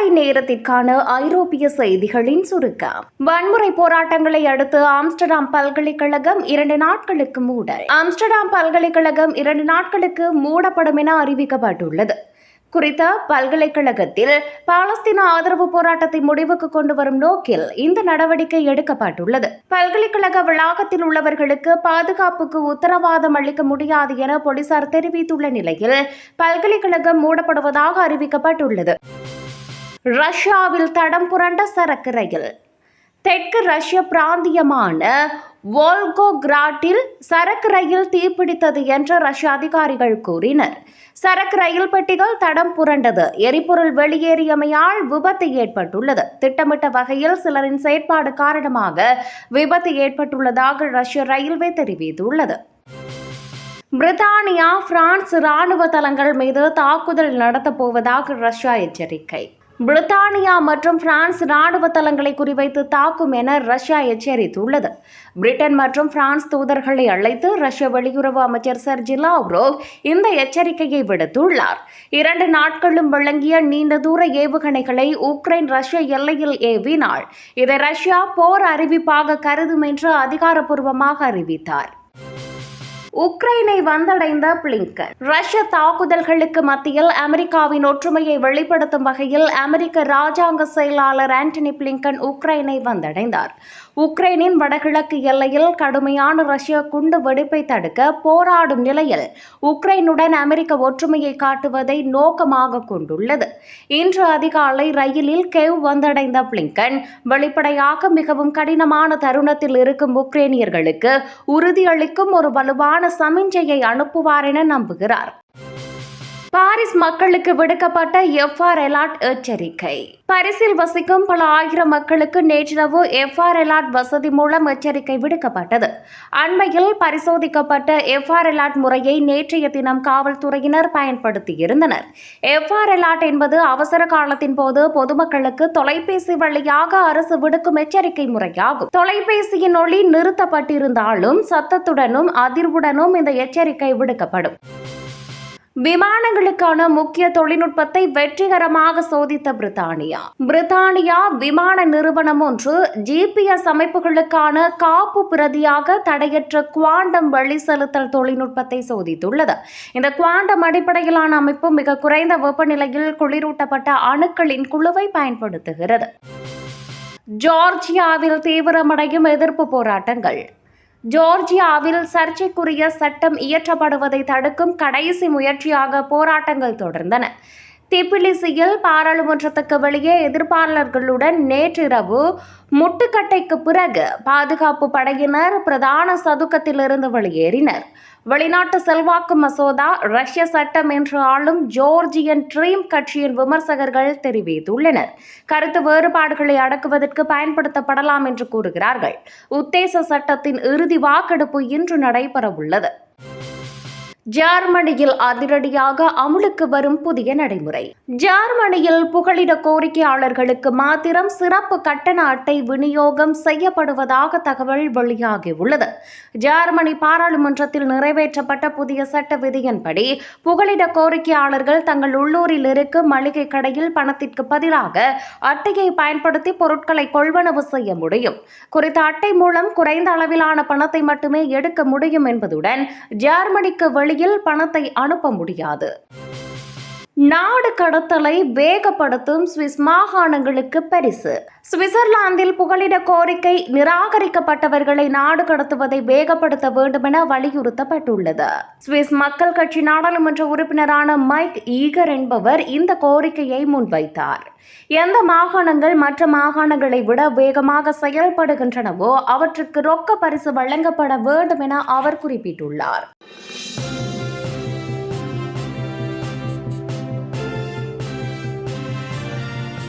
மாலை நேரத்திற்கான ஐரோப்பிய செய்திகளின் சுருக்கம். வன்முறை போராட்டங்களை அடுத்து ஆம்ஸ்டர்டாம் பல்கலைக்கழகம் இரண்டு நாட்களுக்கு மூடல். ஆம்ஸ்டர்டாம் பல்கலைக்கழகம் இரண்டு நாட்களுக்கு மூடப்படும் என அறிவிக்கப்பட்டுள்ளது. குறித்த பல்கலைக்கழகத்தில் பாலஸ்தீன ஆதரவு போராட்டத்தை முடிவுக்கு கொண்டு வரும் நோக்கில் இந்த நடவடிக்கை எடுக்கப்பட்டுள்ளது. பல்கலைக்கழக வளாகத்தில் உள்ளவர்களுக்கு பாதுகாப்புக்கு உத்தரவாதம் அளிக்க முடியாது என போலீசார் தெரிவித்துள்ள நிலையில் பல்கலைக்கழகம் மூடப்படுவதாக அறிவிக்கப்பட்டுள்ளது. ரஷ்யாவில் தடம் புரண்ட சரக்கு ரயில் தெற்கு ரஷ்ய பிராந்தியமான வோல்கோகிராட்டில் சரக்கு ரயில் தீப்பிடித்தது என்று ரஷ்ய அதிகாரிகள் கூறினர். சரக்கு ரயில் பெட்டிகள் தடம் புரண்டது. எரிபொருள் வெளியேறியமையால் விபத்து ஏற்பட்டுள்ளது. திட்டமிட்ட வகையில் சிலரின் செயற்பாடு காரணமாக விபத்து ஏற்பட்டுள்ளதாக ரஷ்ய ரயில்வே தெரிவித்துள்ளது. பிரித்தானியா பிரான்ஸ் ராணுவ தளங்கள் மீது தாக்குதல் நடத்தப் போவதாக ரஷ்யா எச்சரிக்கை. பிரித்தானியா மற்றும் பிரான்ஸ் ராணுவ தளங்களை குறிவைத்து தாக்கும் என ரஷ்யா எச்சரித்துள்ளது. பிரிட்டன் மற்றும் பிரான்ஸ் தூதர்களை அழைத்து ரஷ்ய வெளியுறவு அமைச்சர் சர்ஜி லாவ்ரோவ் இந்த எச்சரிக்கையை விடுத்துள்ளார். இரண்டு நாட்களும் வழங்கிய நீண்ட தூர ஏவுகணைகளை உக்ரைன் ரஷ்ய எல்லையில் ஏவினாள். இதை ரஷ்யா போர் அறிவிப்பாக கருதும் என்று அதிகாரப்பூர்வமாக அறிவித்தார். உக்ரைனை வந்தடைந்த பிளிங்கன். ரஷ்ய தாக்குதல்களுக்கு மத்தியில் அமெரிக்காவின் ஒற்றுமையை வெளிப்படுத்தும் வகையில் அமெரிக்க ராஜாங்க செயலாளர் ஆண்டனி பிளிங்கன் உக்ரைனை வந்தடைந்தார். உக்ரைனின் வடகிழக்கு எல்லையில் கடுமையான ரஷ்ய குண்டு வெடிப்பை தடுக்க போராடும் நிலையில் உக்ரைனுடன் அமெரிக்க ஒற்றுமையை காட்டுவதை நோக்கமாக கொண்டுள்ளது. இன்று அதிகாலை ரயிலில் கெவ் வந்தடைந்த பிளிங்கன் வெளிப்படையாக மிகவும் கடினமான தருணத்தில் இருக்கும் உக்ரைனியர்களுக்கு உறுதியளிக்கும் ஒரு வலுவான சமிஞ்சையை அனுப்புவார் என நம்புகிறார். பாரிஸ் மக்களுக்கு விடுக்கப்பட்ட எஃப்ஆர் அலர்ட் எச்சரிக்கை. பரிசில் வசிக்கும் பல ஆயிரம் மக்களுக்கு நேற்றிரவு எஃப்ஆர் அலர்ட் வசதி மூலம் எச்சரிக்கை விடுக்கப்பட்டது. அண்மையில் பரிசோதிக்கப்பட்ட எஃப்ஆர் அலர்ட் முறையை நேற்றைய தினம் காவல்துறையினர் பயன்படுத்தியிருந்தனர். எஃப்ஆர் அலர்ட் என்பது அவசர காலத்தின் போது பொதுமக்களுக்கு தொலைபேசி வழியாக அரசு விடுக்கும் எச்சரிக்கை முறையாகும். தொலைபேசியின் ஒளி நிறுத்தப்பட்டிருந்தாலும் சத்தத்துடனும் அதிர்வுடனும் இந்த எச்சரிக்கை விடுக்கப்படும். விமானங்களுக்கான முக்கிய தொழில்நுட்பத்தை வெற்றிகரமாக சோதித்த பிரித்தானியா. பிரித்தானியா விமான நிறுவனம் ஒன்று ஜிபிஎஸ் அமைப்புகளுக்கான காப்பு பிரதியாக தடையற்ற குவாண்டம் வழி செலுத்தல் தொழில்நுட்பத்தை சோதித்துள்ளது. இந்த குவாண்டம் அடிப்படையிலான அமைப்பு மிக குறைந்த வெப்பநிலையில் குளிரூட்டப்பட்ட அணுக்களின் குழுவை பயன்படுத்துகிறது. ஜார்ஜியாவில் தீவிரமடையும் எதிர்ப்பு போராட்டங்கள். ஜோர்ஜியாவில் சர்ச்சைக்குரிய சட்டம் இயற்றப்படுவதை தடுக்கும் கடைசி முயற்சியாக போராட்டங்கள் தொடர்ந்தன. திபிலிசியில் பாராளுமன்றத்துக்கு வெளியே எதிர்ப்பாளர்களுடன் நேற்றிரவு முட்டுக்கட்டைக்கு பிறகு பாதுகாப்பு படையினர் பிரதான சதுக்கத்திலிருந்து வெளியேறினர். வெளிநாட்டு செல்வாக்கு மசோதா ரஷ்ய சட்டம் என்று ஆளும் ஜோர்ஜியன் ட்ரீம் கட்சியின் விமர்சகர்கள் தெரிவித்துள்ளனர். கருத்து வேறுபாடுகளை அடக்குவதற்கு பயன்படுத்தப்படலாம் என்று கூறுகிறார்கள். உத்தேச சட்டத்தின் இறுதி வாக்கெடுப்பு இன்று நடைபெறவுள்ளது. ஜார்மனியில் அதிரடியாக அமுலுக்கு வரும் புதிய நடைமுறை. ஜார்மனியில் புகலிட கோரிக்கையாளர்களுக்கு மாத்திரம் சிறப்பு கட்டண அட்டை விநியோகம் செய்யப்படுவதாக தகவல் வெளியாகியுள்ளது. ஜேர்மனி பாராளுமன்றத்தில் நிறைவேற்றப்பட்ட புதிய சட்ட விதியின்படி புகலிட கோரிக்கையாளர்கள் தங்கள் உள்ளூரில் இருக்கும் மளிகை கடையில் பணத்திற்கு பதிலாக அட்டையை பயன்படுத்தி பொருட்களை கொள்வனவு செய்ய முடியும். குறித்த அட்டை மூலம் குறைந்த அளவிலான பணத்தை மட்டுமே எடுக்க முடியும் என்பதுடன் ஜெர்மனிக்கு வெளியில் பணத்தை அனுப்ப முடியாது. நாடு கடத்தலை வேகப்படுத்தும் சுவிஸ் மாகாணங்களுக்கு பரிசு. சுவிட்சர்லாந்தில் புகலிட கோரிக்கை நிராகரிக்கப்பட்டவர்களை நாடு கடத்துவதை வேகப்படுத்த வேண்டும் என வலியுறுத்தப்பட்டுள்ளது. சுவிஸ் மக்கள் கட்சி நாடாளுமன்ற உறுப்பினரான மைக் ஈகர் என்பவர் இந்த கோரிக்கையை முன்வைத்தார். எந்த மாகாணங்கள் மற்ற மாகாணங்களை விட வேகமாக செயல்படுகின்றனவோ அவற்றுக்கு ரொக்க பரிசு வழங்கப்பட வேண்டும் என அவர் குறிப்பிட்டுள்ளார்.